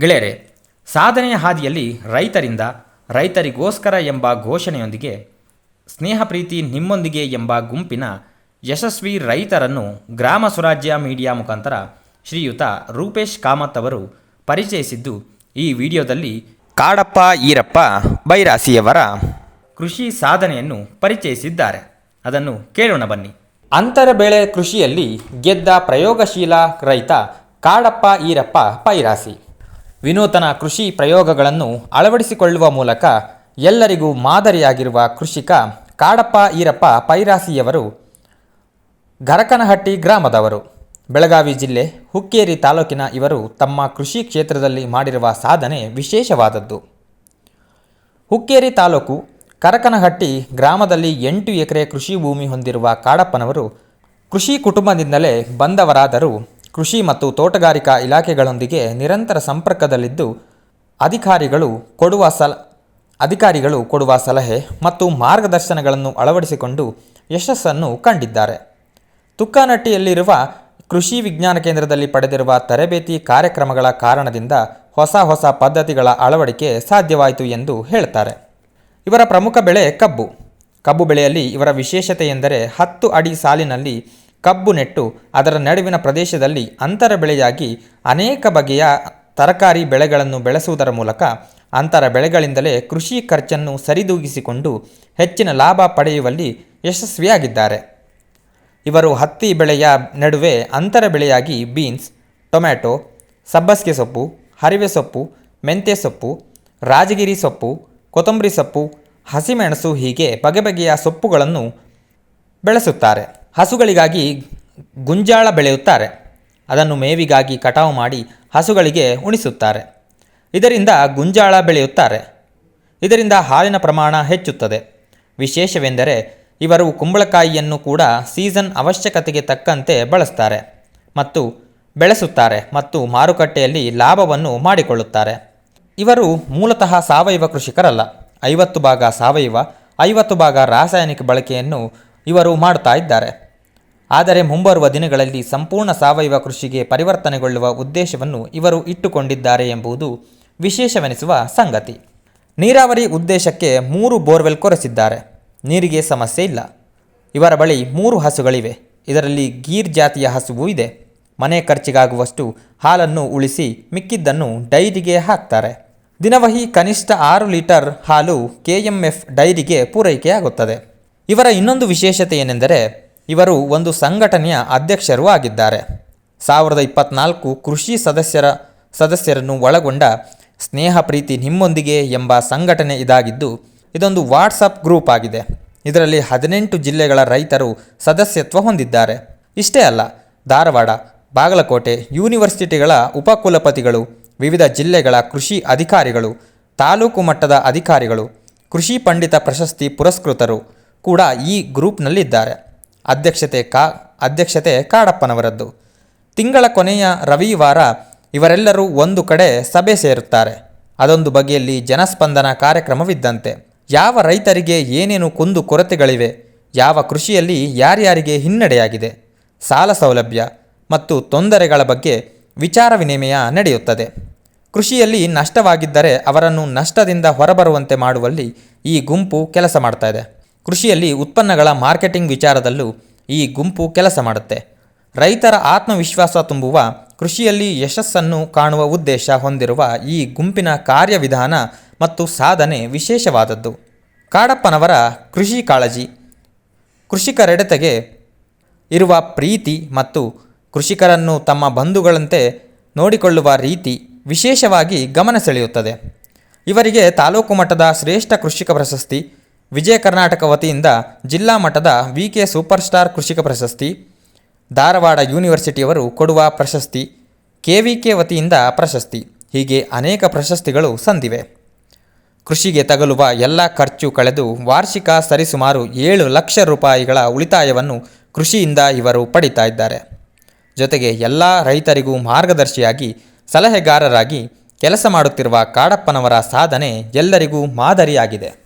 ಗೆಳೆಯರೆ, ಸಾಧನೆಯ ಹಾದಿಯಲ್ಲಿ ರೈತರಿಂದ ರೈತರಿಗೋಸ್ಕರ ಎಂಬ ಘೋಷಣೆಯೊಂದಿಗೆ ಸ್ನೇಹ ಪ್ರೀತಿ ನಿಮ್ಮೊಂದಿಗೆ ಎಂಬ ಗುಂಪಿನ ಯಶಸ್ವಿ ರೈತರನ್ನು ಗ್ರಾಮ ಸ್ವರಾಜ್ಯ ಮೀಡಿಯಾ ಮುಖಾಂತರ ಶ್ರೀಯುತ ರೂಪೇಶ್ ಕಾಮತ್ ಅವರು ಪರಿಚಯಿಸಿದ್ದು, ಈ ವಿಡಿಯೋದಲ್ಲಿ ಕಾಡಪ್ಪ ಈರಪ್ಪ ಬೈರಾಸಿಯವರ ಕೃಷಿ ಸಾಧನೆಯನ್ನು ಪರಿಚಯಿಸಿದ್ದಾರೆ. ಅದನ್ನು ಕೇಳೋಣ ಬನ್ನಿ. ಅಂತರ ಬೆಳೆ ಕೃಷಿಯಲ್ಲಿ ಗೆದ್ದ ಪ್ರಯೋಗಶೀಲ ರೈತ ಕಾಡಪ್ಪ ಈರಪ್ಪ ಪೈರಾಸಿ ವಿನೂತನ ಕೃಷಿ ಪ್ರಯೋಗಗಳನ್ನು ಅಳವಡಿಸಿಕೊಳ್ಳುವ ಮೂಲಕ ಎಲ್ಲರಿಗೂ ಮಾದರಿಯಾಗಿರುವ ಕೃಷಿಕ ಕಾಡಪ್ಪ ಈರಪ್ಪ ಪೈರಾಸಿಯವರು, ಗರಕನಹಟ್ಟಿ ಗ್ರಾಮದವರು, ಬೆಳಗಾವಿ ಜಿಲ್ಲೆ ಹುಕ್ಕೇರಿ ತಾಲೂಕಿನ ಇವರು ತಮ್ಮ ಕೃಷಿ ಕ್ಷೇತ್ರದಲ್ಲಿ ಮಾಡಿರುವ ಸಾಧನೆ ವಿಶೇಷವಾದದ್ದು. ಹುಕ್ಕೇರಿ ತಾಲೂಕು ಕರಕನಹಟ್ಟಿ ಗ್ರಾಮದಲ್ಲಿ ಎಂಟು ಎಕರೆ ಕೃಷಿ ಭೂಮಿ ಹೊಂದಿರುವ ಕಾಡಪ್ಪನವರು ಕೃಷಿ ಕುಟುಂಬದಿಂದಲೇ ಬಂದವರಾದರೂ ಕೃಷಿ ಮತ್ತು ತೋಟಗಾರಿಕಾ ಇಲಾಖೆಗಳೊಂದಿಗೆ ನಿರಂತರ ಸಂಪರ್ಕದಲ್ಲಿದ್ದು, ಅಧಿಕಾರಿಗಳು ಕೊಡುವ ಸಲ, ಅಧಿಕಾರಿಗಳು ಕೊಡುವ ಸಲಹೆ ಮತ್ತು ಮಾರ್ಗದರ್ಶನಗಳನ್ನು ಅಳವಡಿಸಿಕೊಂಡು ಯಶಸ್ಸನ್ನು ಕಂಡಿದ್ದಾರೆ. ತುಕ್ಕಾನಟ್ಟಿಯಲ್ಲಿರುವ ಕೃಷಿ ವಿಜ್ಞಾನ ಕೇಂದ್ರದಲ್ಲಿ ಪಡೆದಿರುವ ತರಬೇತಿ ಕಾರ್ಯಕ್ರಮಗಳ ಕಾರಣದಿಂದ ಹೊಸ ಹೊಸ ಪದ್ಧತಿಗಳ ಅಳವಡಿಕೆ ಸಾಧ್ಯವಾಯಿತು ಎಂದು ಹೇಳ್ತಾರೆ ಇವರ ಪ್ರಮುಖ ಬೆಳೆ ಕಬ್ಬು. ಕಬ್ಬು ಬೆಳೆಯಲ್ಲಿ ಇವರ ವಿಶೇಷತೆ ಎಂದರೆ ಹತ್ತು ಅಡಿ ಸಾಲಿನಲ್ಲಿ ಕಬ್ಬು ನೆಟ್ಟು ಅದರ ನಡುವಿನ ಪ್ರದೇಶದಲ್ಲಿ ಅಂತರ ಬೆಳೆಯಾಗಿ ಅನೇಕ ಬಗೆಯ ತರಕಾರಿ ಬೆಳೆಗಳನ್ನು ಬೆಳೆಸುವುದರ ಮೂಲಕ ಅಂತರ ಬೆಳೆಗಳಿಂದಲೇ ಕೃಷಿ ಖರ್ಚನ್ನು ಸರಿದೂಗಿಸಿಕೊಂಡು ಹೆಚ್ಚಿನ ಲಾಭ ಪಡೆಯುವಲ್ಲಿ ಯಶಸ್ವಿಯಾಗಿದ್ದಾರೆ. ಇವರು ಹತ್ತಿ ಬೆಳೆಯ ನಡುವೆ ಅಂತರ ಬೆಳೆಯಾಗಿ ಬೀನ್ಸ್, ಟೊಮ್ಯಾಟೊ, ಸಬ್ಬಸಿಗೆ ಸೊಪ್ಪು, ಹರಿವೆ ಸೊಪ್ಪು, ಮೆಂತ್ಯ ಸೊಪ್ಪು, ರಾಜಗಿರಿ ಸೊಪ್ಪು, ಕೊತ್ತಂಬರಿ ಸೊಪ್ಪು, ಹಸಿಮೆಣಸು ಹೀಗೆ ಬಗೆ ಬಗೆಯ ಸೊಪ್ಪುಗಳನ್ನು ಬೆಳೆಸುತ್ತಾರೆ. ಹಸುಗಳಿಗಾಗಿ ಗುಂಜಾಳ ಬೆಳೆಯುತ್ತಾರೆ. ಅದನ್ನು ಮೇವಿಗಾಗಿ ಕಟಾವು ಮಾಡಿ ಹಸುಗಳಿಗೆ ಉಣಿಸುತ್ತಾರೆ. ಇದರಿಂದ ಗುಂಜಾಳ ಬೆಳೆಯುತ್ತಾರೆ. ಇದರಿಂದ ಹಾಲಿನ ಪ್ರಮಾಣ ಹೆಚ್ಚುತ್ತದೆ. ವಿಶೇಷವೆಂದರೆ ಇವರು ಕುಂಬಳಕಾಯಿಯನ್ನು ಕೂಡ ಸೀಸನ್ ಅವಶ್ಯಕತೆಗೆ ತಕ್ಕಂತೆ ಬಳಸ್ತಾರೆ ಮತ್ತು ಬೆಳೆಸುತ್ತಾರೆ ಮತ್ತು ಮಾರುಕಟ್ಟೆಯಲ್ಲಿ ಲಾಭವನ್ನು ಮಾಡಿಕೊಳ್ಳುತ್ತಾರೆ. ಇವರು ಮೂಲತಃ ಸಾವಯವ ಕೃಷಿಕರಲ್ಲ. ಐವತ್ತು ಭಾಗ ಸಾವಯವ, ಐವತ್ತು ಭಾಗ ರಾಸಾಯನಿಕ ಬಳಕೆಯನ್ನು ಇವರು ಮಾಡ್ತಾ ಇದ್ದಾರೆ. ಆದರೆ ಮುಂಬರುವ ದಿನಗಳಲ್ಲಿ ಸಂಪೂರ್ಣ ಸಾವಯವ ಕೃಷಿಗೆ ಪರಿವರ್ತನೆಗೊಳ್ಳುವ ಉದ್ದೇಶವನ್ನು ಇವರು ಇಟ್ಟುಕೊಂಡಿದ್ದಾರೆ ಎಂಬುದು ವಿಶೇಷವೆನಿಸುವ ಸಂಗತಿ. ನೀರಾವರಿ ಉದ್ದೇಶಕ್ಕೆ ಮೂರು ಬೋರ್ವೆಲ್ ಕೊರೆಸಿದ್ದಾರೆ. ನೀರಿಗೆ ಸಮಸ್ಯೆ ಇಲ್ಲ. ಇವರ ಬಳಿ ಮೂರು ಹಸುಗಳಿವೆ. ಇದರಲ್ಲಿ ಗೀರ್ ಜಾತಿಯ ಹಸುವೂ ಇದೆ. ಮನೆ ಖರ್ಚಿಗಾಗುವಷ್ಟು ಹಾಲನ್ನು ಉಳಿಸಿ ಮಿಕ್ಕಿದ್ದನ್ನು ಡೈರಿಗೆ ಹಾಕ್ತಾರೆ. ದಿನವಹಿ ಕನಿಷ್ಠ ಆರು ಲೀಟರ್ ಹಾಲು ಕೆಎಂಎಫ್ ಡೈರಿಗೆ ಪೂರೈಕೆಯಾಗುತ್ತದೆ. ಇವರ ಇನ್ನೊಂದು ವಿಶೇಷತೆ ಏನೆಂದರೆ ಇವರು ಒಂದು ಸಂಘಟನೆಯ ಅಧ್ಯಕ್ಷರೂ ಆಗಿದ್ದಾರೆ. ಸಾವಿರದ ಇಪ್ಪತ್ನಾಲ್ಕು ಕೃಷಿ ಸದಸ್ಯರ, ಸದಸ್ಯರನ್ನು ಒಳಗೊಂಡ ಸ್ನೇಹ ಪ್ರೀತಿ ನಿಮ್ಮೊಂದಿಗೆ ಎಂಬ ಸಂಘಟನೆ ಇದಾಗಿದ್ದು, ಇದೊಂದು ವಾಟ್ಸಪ್ ಗ್ರೂಪ್ ಆಗಿದೆ. ಇದರಲ್ಲಿ ಹದಿನೆಂಟು ಜಿಲ್ಲೆಗಳ ರೈತರು ಸದಸ್ಯತ್ವ ಹೊಂದಿದ್ದಾರೆ. ಇಷ್ಟೇ ಅಲ್ಲ, ಧಾರವಾಡ, ಬಾಗಲಕೋಟೆ, ಯೂನಿವರ್ಸಿಟಿಗಳ ಉಪಕುಲಪತಿಗಳು, ವಿವಿಧ ಜಿಲ್ಲೆಗಳ ಕೃಷಿ ಅಧಿಕಾರಿಗಳು, ತಾಲೂಕು ಮಟ್ಟದ ಅಧಿಕಾರಿಗಳು, ಕೃಷಿ ಪಂಡಿತ ಪ್ರಶಸ್ತಿ ಪುರಸ್ಕೃತರು ಕೂಡ ಈ ಗ್ರೂಪ್ನಲ್ಲಿದ್ದಾರೆ. ಅಧ್ಯಕ್ಷತೆ ಕಾ, ಅಧ್ಯಕ್ಷತೆ ಕಾಡಪ್ಪನವರದ್ದು. ತಿಂಗಳ ಕೊನೆಯ ರವಿವಾರ ಇವರೆಲ್ಲರೂ ಒಂದು ಕಡೆ ಸಭೆ ಸೇರುತ್ತಾರೆ. ಅದೊಂದು ಬಗೆಯಲ್ಲಿ ಜನಸ್ಪಂದನ ಕಾರ್ಯಕ್ರಮವಿದ್ದಂತೆ. ಯಾವ ರೈತರಿಗೆ ಏನೇನು ಕುಂದು ಕೊರತೆಗಳಿವೆ, ಯಾವ ಕೃಷಿಯಲ್ಲಿ ಯಾರ್ಯಾರಿಗೆ ಹಿನ್ನಡೆಯಾಗಿದೆ, ಸಾಲ ಸೌಲಭ್ಯ ಮತ್ತು ತೊಂದರೆಗಳ ಬಗ್ಗೆ ವಿಚಾರ ವಿನಿಮಯ ನಡೆಯುತ್ತದೆ. ಕೃಷಿಯಲ್ಲಿ ನಷ್ಟವಾಗಿದ್ದರೆ ಅವರನ್ನು ನಷ್ಟದಿಂದ ಹೊರಬರುವಂತೆ ಮಾಡುವಲ್ಲಿ ಈ ಗುಂಪು ಕೆಲಸ ಮಾಡ್ತಾ ಇದೆ. ಕೃಷಿಯಲ್ಲಿ ಉತ್ಪನ್ನಗಳ ಮಾರ್ಕೆಟಿಂಗ್ ವಿಚಾರದಲ್ಲೂ ಈ ಗುಂಪು ಕೆಲಸ ಮಾಡುತ್ತೆ. ರೈತರ ಆತ್ಮವಿಶ್ವಾಸ ತುಂಬುವ, ಕೃಷಿಯಲ್ಲಿ ಯಶಸ್ಸನ್ನು ಕಾಣುವ ಉದ್ದೇಶ ಹೊಂದಿರುವ ಈ ಗುಂಪಿನ ಕಾರ್ಯವಿಧಾನ ಮತ್ತು ಸಾಧನೆ ವಿಶೇಷವಾದದ್ದು. ಕಾಡಪ್ಪನವರ ಕೃಷಿ ಕಾಳಜಿ. ಕೃಷಿಕರೆಡೆತೆಗೆ ಇರುವ ಪ್ರೀತಿ ಮತ್ತು ಕೃಷಿಕರನ್ನು ತಮ್ಮ ಬಂಧುಗಳಂತೆ ನೋಡಿಕೊಳ್ಳುವ ರೀತಿ ವಿಶೇಷವಾಗಿ ಗಮನ ಸೆಳೆಯುತ್ತದೆ. ಇವರಿಗೆ ತಾಲೂಕು ಮಟ್ಟದ ಶ್ರೇಷ್ಠ ಕೃಷಿಕ ಪ್ರಶಸ್ತಿ ವಿಜಯ ಕರ್ನಾಟಕ ವತಿಯಿಂದ ಜಿಲ್ಲಾ ಮಟ್ಟದ ವಿ ಕೆ ಸೂಪರ್ ಸ್ಟಾರ್ ಕೃಷಿಕ ಪ್ರಶಸ್ತಿ, ಧಾರವಾಡ ಯೂನಿವರ್ಸಿಟಿಯವರು ಕೊಡುವ ಪ್ರಶಸ್ತಿ ಕೆ ವಿ ಕೆ ವತಿಯಿಂದ ಪ್ರಶಸ್ತಿ, ಹೀಗೆ ಅನೇಕ ಪ್ರಶಸ್ತಿಗಳು ಸಂದಿವೆ. ಕೃಷಿಗೆ ತಗಲುವ ಎಲ್ಲ ಖರ್ಚು ಕಳೆದು ವಾರ್ಷಿಕ ಸರಿಸುಮಾರು ಏಳು ಲಕ್ಷ ರೂಪಾಯಿಗಳ ಉಳಿತಾಯವನ್ನು ಕೃಷಿಯಿಂದ ಇವರು ಪಡಿತಾ ಇದ್ದಾರೆ. ಜೊತೆಗೆ ಎಲ್ಲ ರೈತರಿಗೂ ಮಾರ್ಗದರ್ಶಿಯಾಗಿ ಸಲಹೆಗಾರರಾಗಿ ಕೆಲಸ ಮಾಡುತ್ತಿರುವ ಕಾಡಪ್ಪನವರ ಸಾಧನೆ ಎಲ್ಲರಿಗೂ ಮಾದರಿಯಾಗಿದೆ.